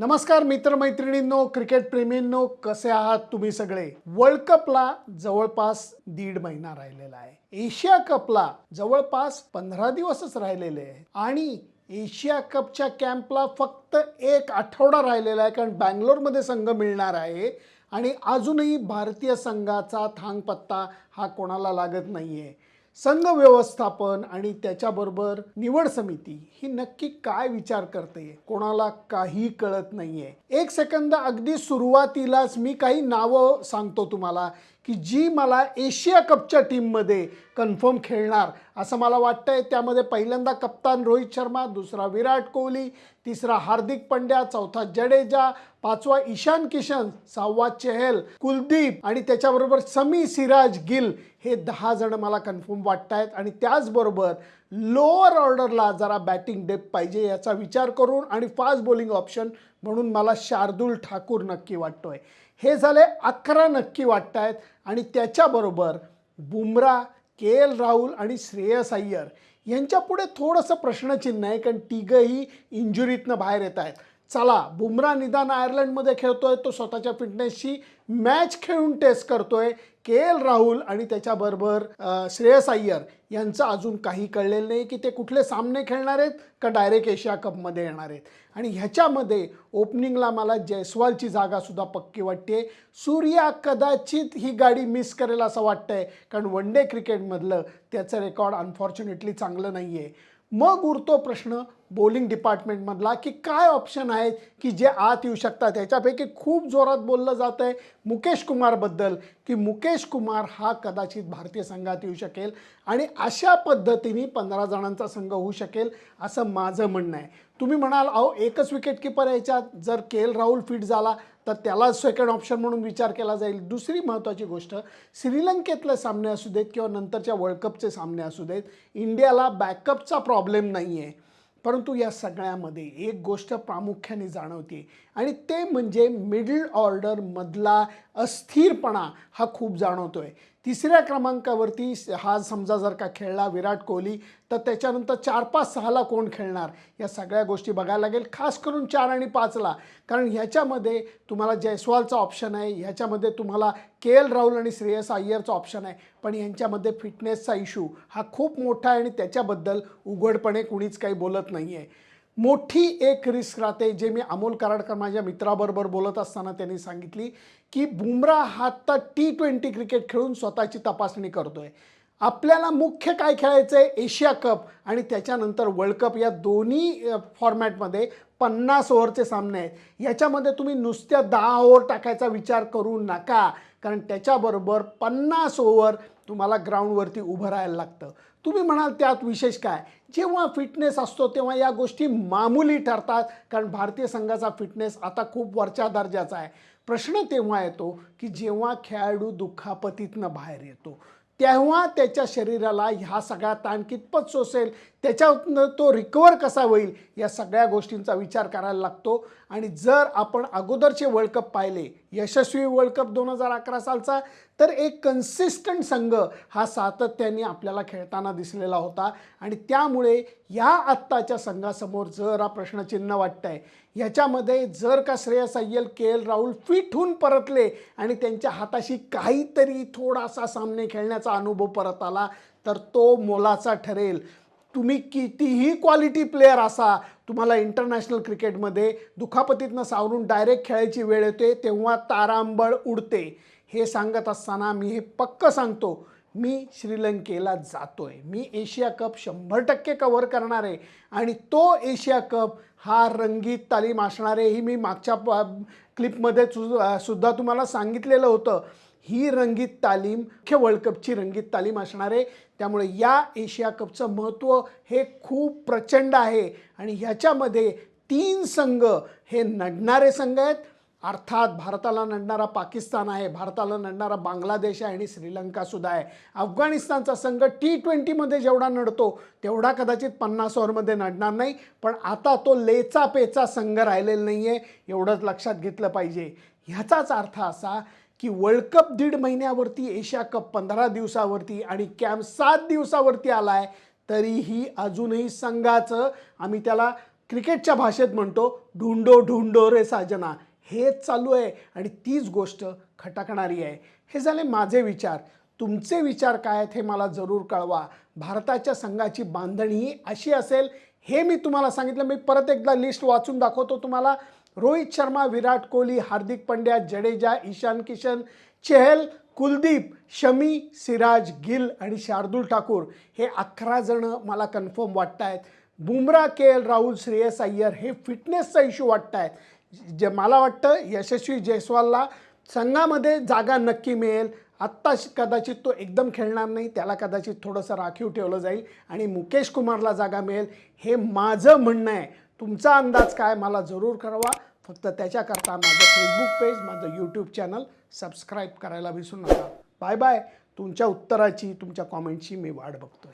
नमस्कार मित्रमैत्रिणींनो क्रिकेट प्रेमींनो कसे आहात तुम्ही सगळे? वर्ल्ड कपला जवळपास दीड महिना राहिलेला आहे. एशिया कपला जवळपास पंधरा दिवसच राहिलेले आहे. आणि एशिया कपच्या कॅम्पला फक्त एक आठवडा राहिलेला आहे कारण बँगलोरमध्ये संघ मिळणार आहे. आणि अजूनही भारतीय संघाचा थांगपत्ता हा कोणाला लागत नाही आहे संघ व्यवस्थापन आणि त्याच्याबरोबर निवड समिती ही नक्की काय विचार करते कोणाला काही कळत नाहीये. एक सेकंद अगदी सुरुवातीलाच मी काही नावं सांगतो तुम्हाला. की जी मला एशिया कपच्या टीममध्ये कन्फर्म खेळणार असं मला वाटतंय. त्यामध्ये पहिल्यांदा कप्तान रोहित शर्मा दुसरा विराट कोहली तिसरा हार्दिक पंड्या चौथा जडेजा पाचवा ईशान किशन सहावा चेहल कुलदीप आणि त्याच्याबरोबर समी सिराज गिल हे दहा जण मला कन्फर्म वाटत आहेत आणि त्याचबरोबर लोअर ऑर्डरला जरा बॅटिंग डेप पाहिजे याचा विचार करून आणि फास्ट बॉलिंग ऑप्शन म्हणून मला शार्दूल ठाकूर नक्की वाटतोय. हे झाले अकरा नक्की वाटत आहेत. आणि त्याच्याबरोबर बुमरा के एल राहुल आणि श्रेयस अय्यर यांच्यापुढे थोडंसं प्रश्नचिन्ह आहे कारण तिघंही इंजुरीतनं बाहेर येत आहेत. चला बुमरा निदान आयर्लंडमध्ये खेळतोय तो स्वतःच्या फिटनेसची मॅच खेळून टेस्ट करतोय. के एल राहुल आणि त्याच्याबरोबर श्रेयस अय्यर यांचं अजून काही कळलेलं नाही की ते कुठले सामने खेळणार आहेत का डायरेक्ट एशिया कपमध्ये येणार आहेत. आणि ह्याच्यामध्ये ओपनिंगला मला जयस्वालची जागासुद्धा पक्की वाटते सूर्या कदाचित ही गाडी मिस करेल असं वाटतंय कारण वन डे क्रिकेटमधलं त्याचं रेकॉर्ड अनफॉर्च्युनेटली चांगलं नाही आहे मग उरतो प्रश्न बॉलिंग डिपार्टमेंटमधला की काय ऑप्शन आहेत की जे आत येऊ शकतात? याच्यापैकी खूप जोरात बोललं जात आहे मुकेश कुमारबद्दल की मुकेश कुमार हा कदाचित भारतीय संघात येऊ शकेल आणि अशा पद्धतीने पंधरा जणांचा संघ होऊ शकेल असं माझं म्हणणं आहे. तुम्ही म्हणाल अहो एकच विकेट किपर याच्यात. जर के एल राहुल फिट झाला तर त्याला सेकंड ऑप्शन म्हणून विचार केला जाईल. दुसरी महत्त्वाची गोष्ट श्रीलंकेतले सामने असू देत किंवा नंतरच्या वर्ल्ड कपचे सामने असू देत इंडियाला बॅकअपचा प्रॉब्लेम नाही आहे परंतु या सगळ्यामध्ये एक गोष्ट प्रामुख्याने जाणवते आणि ते म्हणजे मिडल ऑर्डरमधला अस्थिरपणा हा खूप जाणवतोय. तिसऱ्या क्रमांकावरती हा समजा जर का खेळला विराट कोहली तर त्याच्यानंतर चार पाच सहाला कोण खेळणार? या सगळ्या गोष्टी बघायला लागेल खास करून चार आणि पाचला. कारण ह्याच्यामध्ये तुम्हाला जयस्वालचा ऑप्शन आहे ह्याच्यामध्ये तुम्हाला के एल राहुल आणि श्रेयस अय्यरचा ऑप्शन आहे पण यांच्यामध्ये फिटनेसचा इशू हा खूप मोठा आहे आणि त्याच्याबद्दल उघडपणे कुणीच काही बोलत नाही आहे मोठी एक रिस्क राहते जे मी अमोल कराडकर माझ्या मित्राबरोबर बोलत असताना त्यांनी सांगितली की बुमरा हा आता टी ट्वेंटी क्रिकेट खेळून स्वतःची तपासणी करतोय. आपल्याला मुख्य काय खेळायचं आहे एशिया कप आणि त्याच्यानंतर वर्ल्ड कप या दोन्ही फॉर्मॅटमध्ये पन्नास ओव्हरचे सामने आहेत. याच्यामध्ये तुम्ही नुसत्या दहा ओव्हर टाकायचा विचार करू नका. कारण त्याच्याबरोबर पन्नास ओव्हर तुम्हाला ग्राउंडवरती उभं राहायला लागतं. तुम्ही म्हणाल त्यात विशेष काय? जेव्हा फिटनेस असतो तेव्हा या गोष्टी मामूली ठरतात. कारण भारतीय संघाचा फिटनेस आता खूप वरच्या दर्जाचा आहे. प्रश्न तेव्हा येतो की जेव्हा खेळाडू दुखापतीतनं बाहेर येतो तेव्हा त्याच्या शरीराला ह्या सगळ्या ताण कितपत सोसेल त्याच्यातनं तो रिकवर कसा होईल या सगळ्या गोष्टींचा विचार करायला लागतो. आणि जर आपण अगोदरचे वर्ल्ड कप पाहिले यशस्वी वर्ल्ड कप दोन हजार अकरा सालचा तर एक कन्सिस्टंट संघ हा सातत्याने आपल्याला खेळताना दिसलेला होता. आणि त्यामुळे या आत्ताच्या संघासमोर जरा प्रश्नचिन्ह वाटतं आहे ह्याच्यामध्ये जर का Shreyas Iyer K L Rahul fit होऊन परतले आणि त्यांच्या हाताशी काहीतरी थोडासा सामने खेळण्याचा अनुभव परत आला तर तो मोलाचा ठरेल. तुम्ही कितीही क्वालिटी प्लेअर असा तुम्हाला इंटरनॅशनल क्रिकेटमध्ये दुखापतीतनं सावरून डायरेक्ट खेळायची वेळ येते तेव्हा तारांबळ उडते. हे सांगत असताना मी हे पक्क सांगतो मी श्रीलंकेला जातो आहे मी एशिया कप शंभर टक्के कव्हर करणार आहे. आणि तो एशिया कप हा रंगीत तालीम असणार आहे ही मी मागच्या प- क्लिपमध्ये सु- सुद्धा तुम्हाला सांगितलेलं होतं. ही रंगीत तालीम मुख्य वर्ल्ड कपची रंगीत तालीम असणार आहे त्यामुळे या एशिया कपचं महत्त्व हे खूप प्रचंड आहे. आणि ह्याच्यामध्ये तीन संघ हे नडणारे संघ आहेत. अर्थात भारताला नडणारा पाकिस्तान आहे भारताला नडणारा बांगलादेश आहे आणि श्रीलंकासुद्धा आहे. अफगाणिस्तानचा संघ टी ट्वेंटीमध्ये जेवढा नडतो तेवढा कदाचित पन्नास ओव्हरमध्ये नडणार नाही. पण आता तो लेचा पेचा संघ राहिलेला नाही आहे एवढंच लक्षात घेतलं पाहिजे. ह्याचाच अर्थ असा की वर्ल्ड कप दीड महिन्यावरती एशिया कप पंधरा दिवसावरती आणि कॅम्प सात दिवसावरती आला आहे तरीही अजूनही संघाचं आम्ही त्याला क्रिकेटच्या भाषेत म्हणतो ढुंडो ढुंडो रे साजना. हेच चालू आहे आणि तीच गोष्ट खटकणारी आहे. हे झाले माझे विचार. तुमचे विचार काय आहेत हे मला जरूर कळवा. भारताच्या संघाची बांधणी अशी असेल हे मी तुम्हाला सांगितलं. मी परत एकदा लिस्ट वाचून दाखवतो तुम्हाला. रोहित शर्मा विराट कोहली हार्दिक पंड्या जडेजा ईशान किशन चहल कुलदीप शमी सिराज गिल आणि शार्दुल ठाकूर हे अकरा जणं मला कन्फर्म वाटत आहेत बुमरा के एल राहुल श्रेयस अय्यर हे फिटनेसचा इश्यू वाटत आहेत जे मला वाटतं यशस्वी जयस्वालला संघामध्ये जागा नक्की मिळेल. आत्ता कदाचित तो एकदम खेळणार नाही त्याला कदाचित थोडंसं राखीव ठेवलं जाईल आणि मुकेश कुमारला जागा मिळेल. हे माझं म्हणणं आहे. तुमचा अंदाज काय मला जरूर कळवा. फक्त त्याच्याकरता माझं फेसबुक पेज माझं यूट्यूब चॅनल सबस्क्राईब करायला विसरू नका. बाय बाय तुमच्या उत्तराची तुमच्या कॉमेंटची मी वाट बघतोय.